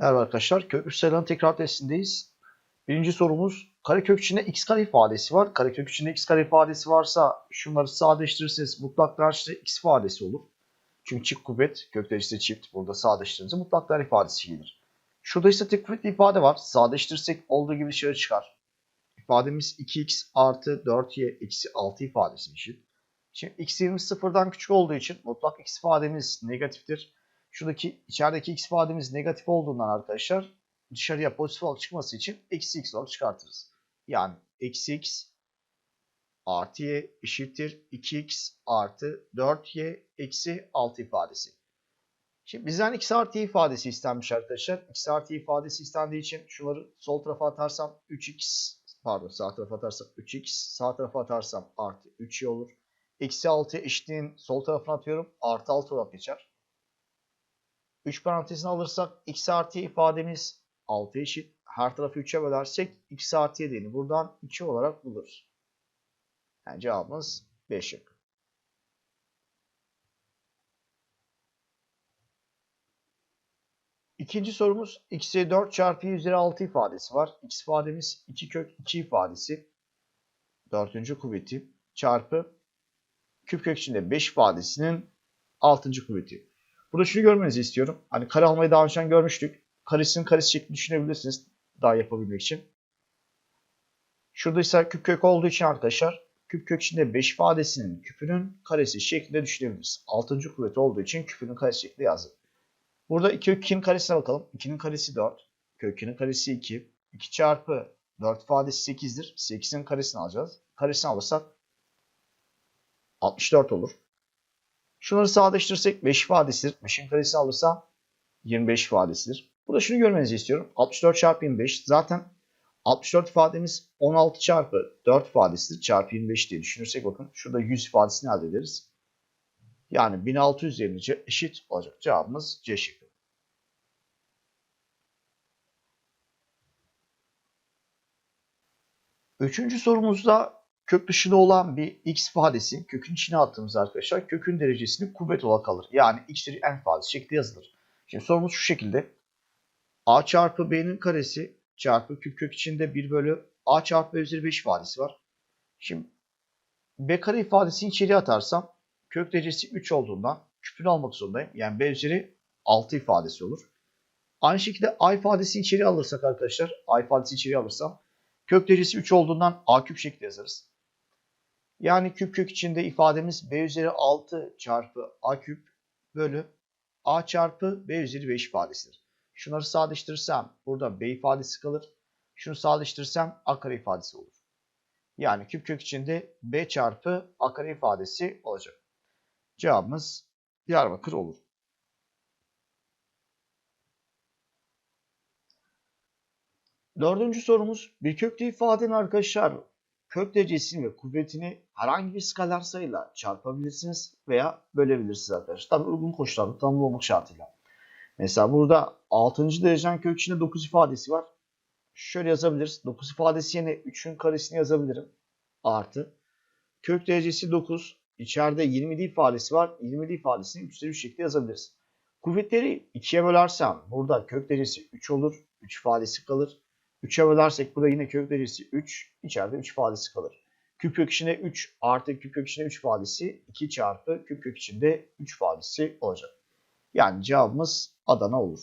Merhaba arkadaşlar. Kök üst sayıların tekrar testindeyiz. Birinci sorumuz karekök içinde x kare ifadesi var. Karekök içinde x kare ifadesi varsa şunları sadeleştirirseniz mutlak değer x ifadesi olur. Çünkü çift kuvvet kök derecesi çift. Burada sadeleştirince mutlak değer ifadesi gelir. Şurada ise tek kuvvetli ifade var. Sadeleştirirsek olduğu gibi dışarı çıkar. İfademiz 2x artı 4y eksi 6 ifadesi eşit. Şimdi x 20 sıfırdan küçük olduğu için mutlak x ifademiz negatiftir. Şuradaki içerideki x ifademiz negatif olduğundan arkadaşlar dışarıya pozitif olarak çıkması için eksi x olarak çıkartırız. Yani eksi x artı y eşittir 2x artı 4y eksi 6 ifadesi. Şimdi bizden x artı y ifadesi istenmiş arkadaşlar. x artı y ifadesi istendiği için şunları sol tarafa atarsam 3x pardon sağ tarafa atarsam 3x sağ tarafa atarsam artı 3y olur. Eksi 6 eşitliğin sol tarafına atıyorum. Artı 6 olarak geçer. 3 parantezini alırsak x artı ifademiz 6 eşit. Her tarafı 3'e bölersek x artı y değerini buradan 2 olarak buluruz. Yani cevabımız 5 şık. İkinci sorumuz x'e 4 çarpı y üzeri 6 ifadesi var. x ifademiz 2 kök 2 ifadesi. Dördüncü kuvveti çarpı küp kök içinde 5 ifadesinin 6. kuvveti. Burada şunu görmenizi istiyorum. Hani kare almayı daha önceden görmüştük. Karesinin karesi şeklinde düşünebilirsiniz daha yapabilmek için. Şurada ise küp kök olduğu için arkadaşlar küp kök içinde 5 ifadesinin küpünün karesi şeklinde düşünebiliriz. 6. kuvvet olduğu için küpünün karesi şeklinde yazdık. Burada 2 kök 2'nin karesine bakalım. 2'nin karesi 4. Kök 2'nin karesi 2. 2 çarpı 4 ifadesi 8'dir. 8'in karesini alacağız. Karesini alırsak 64 olur. Şunları sadeleştirirsek 5 ifadesidir. 5'in karesini alırsam 25 ifadesidir. Burada şunu görmenizi istiyorum. 64 çarpı 25 zaten 64 ifademiz 16 çarpı 4 ifadesidir. Çarpı 25 diye düşünürsek bakın şurada 100 ifadesini elde ederiz. Yani 1600 üzerince eşit olacak. Cevabımız C şıkkı. Üçüncü sorumuzda kök dışında olan bir x ifadesi kökün içine attığımız arkadaşlar kökün derecesini kuvvet olarak alır. Yani x üzeri n ifadesi şeklinde yazılır. Şimdi sorumuz şu şekilde. a çarpı b'nin karesi çarpı küp kök içinde 1 bölü a çarpı b üzeri 5 ifadesi var. Şimdi b kare ifadesini içeriye atarsam kök derecesi 3 olduğundan küpünü almak zorundayım. Yani b üzeri 6 ifadesi olur. Aynı şekilde a ifadesini içeriye alırsak arkadaşlar a ifadesini içeriye alırsam kök derecesi 3 olduğundan a küp şeklinde yazarız. Yani küp kök içinde ifademiz b üzeri 6 çarpı a küp bölü a çarpı b üzeri 5 ifadesidir. Şunları sadeleştirirsem burada b ifadesi kalır. Şunu sadeleştirirsem a kare ifadesi olur. Yani küp kök içinde b çarpı a kare ifadesi olacak. Cevabımız Diyarbakır olur. Dördüncü sorumuz bir köklü ifadenin arkadaşlar kök derecesini ve kuvvetini herhangi bir skalar sayıyla çarpabilirsiniz veya bölebilirsiniz arkadaşlar. Tabi uygun koşullarda tanımlı olmak şartıyla. Mesela burada 6. derecen kök içinde 9 ifadesi var. Şöyle yazabiliriz. 9 ifadesi yerine 3'ün karesini yazabilirim. Artı. Kök derecesi 9. İçeride 20 ifadesi var. 20 ifadesini 3 3 şekilde yazabiliriz. Kuvvetleri 2'ye bölersem burada kök derecesi 3 olur. 3 ifadesi kalır. 3'e bölersek burada yine kök derecesi 3. İçeride 3 ifadesi kalır. Küp kök içinde 3 artı küp kök içinde 3 ifadesi 2 çarpı küp kök içinde 3 ifadesi olacak. Yani cevabımız Adana olur.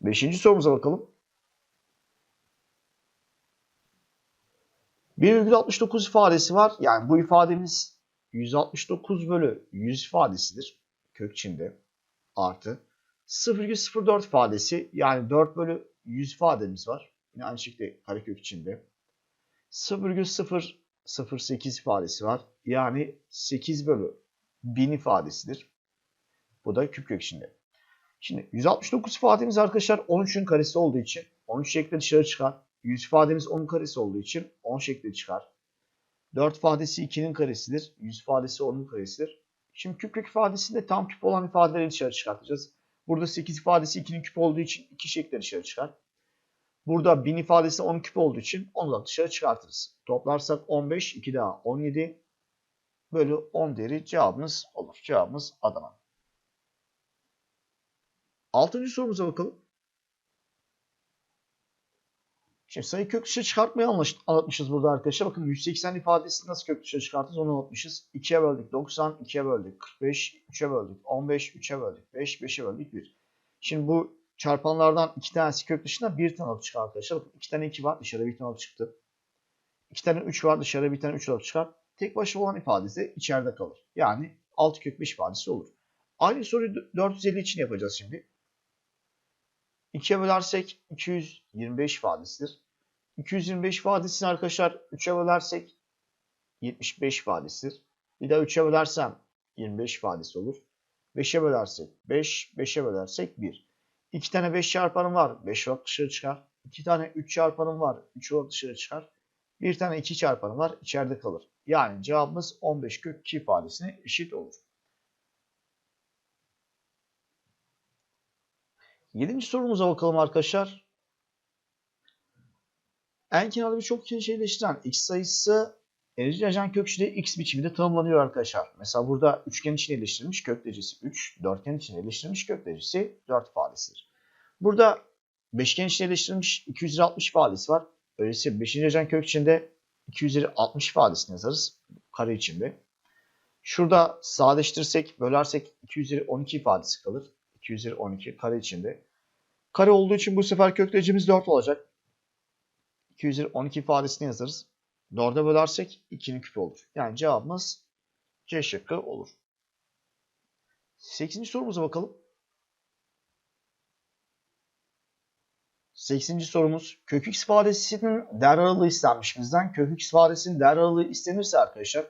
Beşinci sorumuza bakalım. 1,69 ifadesi var. Yani bu ifademiz 169 bölü 100 ifadesidir. Kök içinde. Artı 0,04 ifadesi yani 4 bölü 100 ifademiz var. Yine aynı şekilde karekök içinde. 0,008 ifadesi var. Yani 8 bölü 1000 ifadesidir. Bu da küp kök içinde. Şimdi 169 ifademiz arkadaşlar 13'ün karesi olduğu için 13 şeklinde dışarı çıkar. 100 ifademiz 10 karesi olduğu için 10 şeklinde çıkar. 4 ifadesi 2'nin karesidir. 100 ifadesi 10'un karesidir. Şimdi küp kök ifadesinde tam küp olan ifadeleri dışarı çıkartacağız. Burada 8 ifadesi 2'nin küp olduğu için 2 şeklinde dışarı çıkar. Burada 1000 ifadesi 10 küp olduğu için onu da dışarı çıkartırız. Toplarsak 15, 2 daha 17 bölü 10 değeri cevabımız olur. Cevabımız Adana. Altıncı sorumuza bakalım. Şimdi sayı kök dışarı çıkartmayı anlatmışız burada arkadaşlar. Bakın 180 ifadesini nasıl kök dışarı çıkartırız onu anlatmışız. 2'ye böldük 90, 2'ye böldük 45, 3'e böldük 15, 3'e böldük 5, 5'e böldük 1. Şimdi bu çarpanlardan iki tanesi kök dışına bir tane alıp çıkar arkadaşlar. Bakın iki tane 2 var dışarı bir tane alıp çıktı. İki tane 3 var dışarı bir tane 3 alıp çıkar. Tek başına olan ifadesi içeride kalır. Yani 6 kök 5 ifadesi olur. Aynı soruyu 450 için yapacağız şimdi. 2'ye bölersek 225 ifadesidir. 225 ifadesini arkadaşlar 3'e bölersek 75 ifadesidir. Bir daha 3'e bölersem 25 ifadesi olur. 5'e bölersek 5, 5'e bölersek 1. 2 tane 5 çarpanım var. 5 olarak dışarı çıkar. 2 tane 3 çarpanım var. 3 olarak dışarı çıkar. 1 tane 2 çarpanım var. içeride kalır. Yani cevabımız 15 kök 2 ifadesine eşit olur. Yedinci sorumuza bakalım arkadaşlar. En kenarda birçok şeyleştiren x sayısı enerji ajan kök içinde x biçiminde tanımlanıyor arkadaşlar. Mesela burada üçgen için eleştirilmiş kök derecesi 3, dörtgen için eleştirilmiş kök derecesi 4 ifadesidir. Burada beşgen için eleştirilmiş 260 ifadesi var. Öyleyse 5. ajan kök içinde 260 ifadesini yazarız kare içinde. Şurada sadeleştirirsek, bölersek 212 ifadesi kalır. 212 kare içinde. Kare olduğu için bu sefer kök derecemiz 4 olacak. 212 ifadesini yazarız. 4'e bölersek 2'nin küpü olur. Yani cevabımız C şıkkı olur. 8. sorumuza bakalım. 8. sorumuz kök x ifadesinin değer aralığı istenmiş bizden. Kök x ifadesinin değer aralığı istenirse arkadaşlar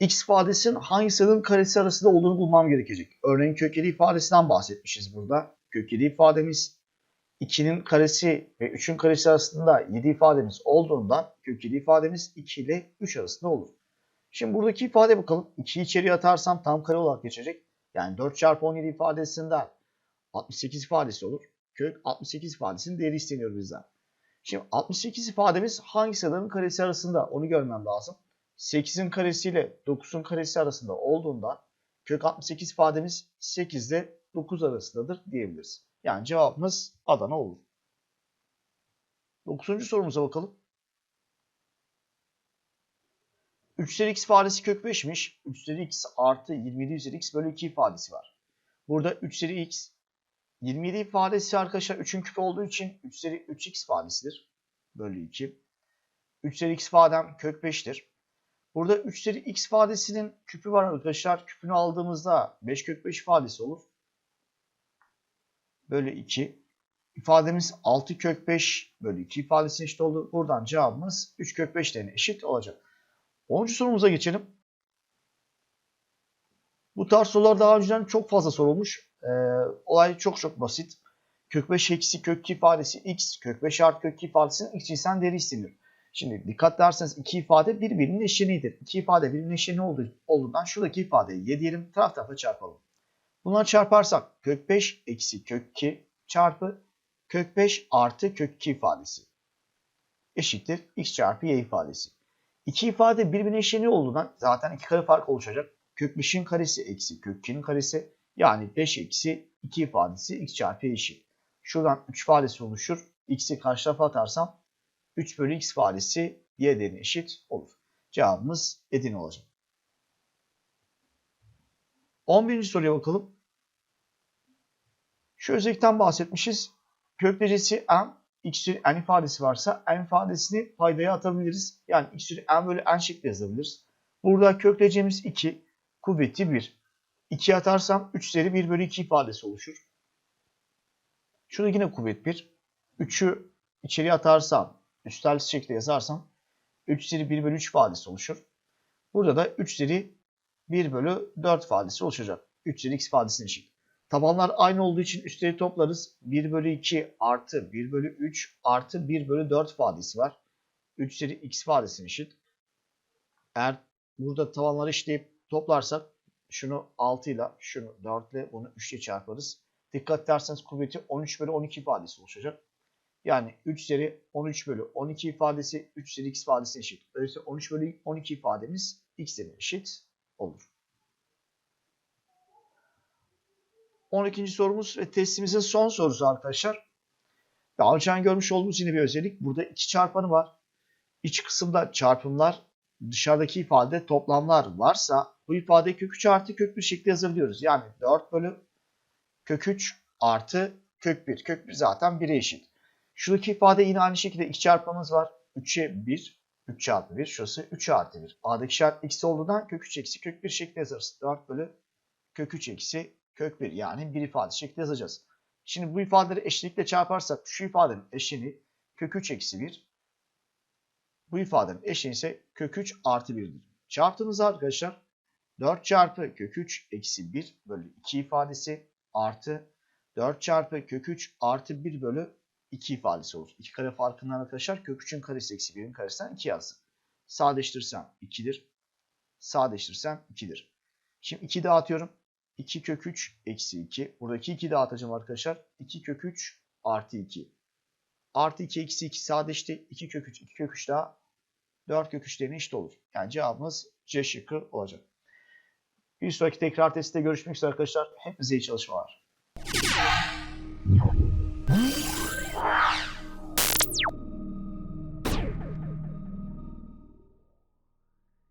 x ifadesinin hangi sayının karesi arasında olduğunu bulmam gerekecek. Örneğin kök 7 ifadesinden bahsetmişiz burada. Kök 7 ifademiz 2'nin karesi ve 3'ün karesi arasında 7 ifademiz olduğundan kök 7 ifademiz 2 ile 3 arasında olur. Şimdi buradaki ifade bakalım. 2'yi içeriye atarsam tam kare olarak geçecek. Yani 4 çarpı 17 ifadesinden 68 ifadesi olur. Kök 68 ifadesinin değeri isteniyor bizden. Şimdi 68 ifademiz hangi sayıların karesi arasında onu görmem lazım. 8'in karesi ile 9'un karesi arasında olduğundan kök 68 ifademiz 8 ile 9 arasındadır diyebiliriz. Yani cevabımız Adana olur. 9. sorumuza bakalım. 3 üzeri x ifadesi kök 5'miş. 3 üzeri x artı 27 üzeri x bölü 2 ifadesi var. Burada 3 üzeri x 27 ifadesi arkadaşlar 3'ün küpü olduğu için 3 üzeri 3x ifadesidir. Bölü 2. 3 üzeri x ifadem kök 5'tir. Burada 3 üzeri x ifadesinin küpü var arkadaşlar. Küpünü aldığımızda 5 kök 5 ifadesi olur. Bölü 2. İfademiz 6 kök 5 bölü 2 ifadesine eşit oldu. Buradan cevabımız 3 kök 5 derine eşit olacak. 10. sorumuza geçelim. Bu tarz sorular daha önceden çok fazla sorulmuş. Ee, olay çok çok basit. Kök 5 eksi kök 2 ifadesi x, kök 5 artı kök 2 ifadesinin x cinsinden değeri isteniyor. Şimdi dikkat ederseniz iki ifade birbirinin eşleniğidir. İki ifade birbirinin eşleniği olduğu, olduğundan şuradaki ifadeyi 7 diyelim taraf tarafa çarpalım. Bunları çarparsak kök 5 eksi kök 2 çarpı kök 5 artı kök 2 ifadesi eşittir x çarpı y ifadesi. İki ifade birbirine eşleniği olduğundan zaten iki kare fark oluşacak. Kök 5'in karesi eksi kök 2'nin karesi yani 5 eksi 2 ifadesi x çarpı y eşit. Şuradan 3 ifadesi oluşur. x'i karşı tarafa atarsam 3 bölü x ifadesi y değerine eşit olur. Cevabımız Edirne olacak. 11. soruya bakalım. Şu özellikten bahsetmişiz. Kök derecesi n, x üzeri n ifadesi varsa n ifadesini paydaya atabiliriz. Yani x üzeri n bölü n şeklinde yazabiliriz. Burada kök derecemiz 2, kuvveti 1. 2 atarsam 3 üzeri 1 bölü 2 ifadesi oluşur. Şurada yine kuvvet 1. 3'ü içeriye atarsam, üstel şekilde yazarsam 3 üzeri 1 bölü 3 ifadesi oluşur. Burada da 3 üzeri 1 bölü 4 ifadesi oluşacak. 3 üzeri x ifadesine eşit. Tabanlar aynı olduğu için üstleri toplarız. 1 bölü 2 artı 1 bölü 3 artı 1 bölü 4 ifadesi var. 3 üzeri x ifadesine eşit. Eğer burada tabanları işleyip toplarsak şunu 6 ile şunu 4 ile bunu 3 ile çarparız. Dikkat ederseniz kuvveti 13 bölü 12 ifadesi oluşacak. Yani 3 üzeri 13 bölü 12 ifadesi 3 üzeri x ifadesine eşit. Öyleyse 13 bölü 12 ifademiz x'e eşit olur. 12. sorumuz ve testimizin son sorusu arkadaşlar. Daha önce görmüş olduğumuz yine bir özellik. Burada iki çarpanı var. İç kısımda çarpımlar, dışarıdaki ifade toplamlar varsa bu ifadeyi kök 3 artı kök 1 şeklinde yazabiliyoruz. Yani 4 bölü kök 3 artı kök 1. Kök 1 zaten 1'e eşit. Şuradaki ifade yine aynı şekilde iki çarpmamız var. 3'e 1, 3 çarpı 1. Şurası 3 artı 1. A'daki şart eksi olduğundan kök 3 eksi kök 1 şeklinde yazarız. 4 bölü kök 3 eksi kök 1 yani bir ifade şeklinde yazacağız. Şimdi bu ifadeleri eşitlikle çarparsak şu ifadenin eşini kök 3 eksi 1. Bu ifadenin eşini ise kök 3 artı 1'dir. Çarptığımız arkadaşlar 4 çarpı kök 3 eksi 1 bölü 2 ifadesi artı 4 çarpı kök 3 artı 1 bölü 2 ifadesi olur. 2 kare farkından arkadaşlar kök 3'ün karesi eksi 1'in karesinden 2 yazdım. Sadeleştirirsem 2'dir. Sadeleştirirsem 2'dir. Şimdi 2 dağıtıyorum. 2 kök 3 eksi 2. Buradaki 2 dağıtacağım arkadaşlar. 2 kök 3 artı 2. Artı 2 eksi 2 sadeleşti. 2 kök 3 2 kök 3 daha 4 kök 3 eşit olur. Yani cevabımız C şıkkı olacak. Bir sonraki tekrar testte görüşmek üzere arkadaşlar. Hepinize iyi çalışmalar.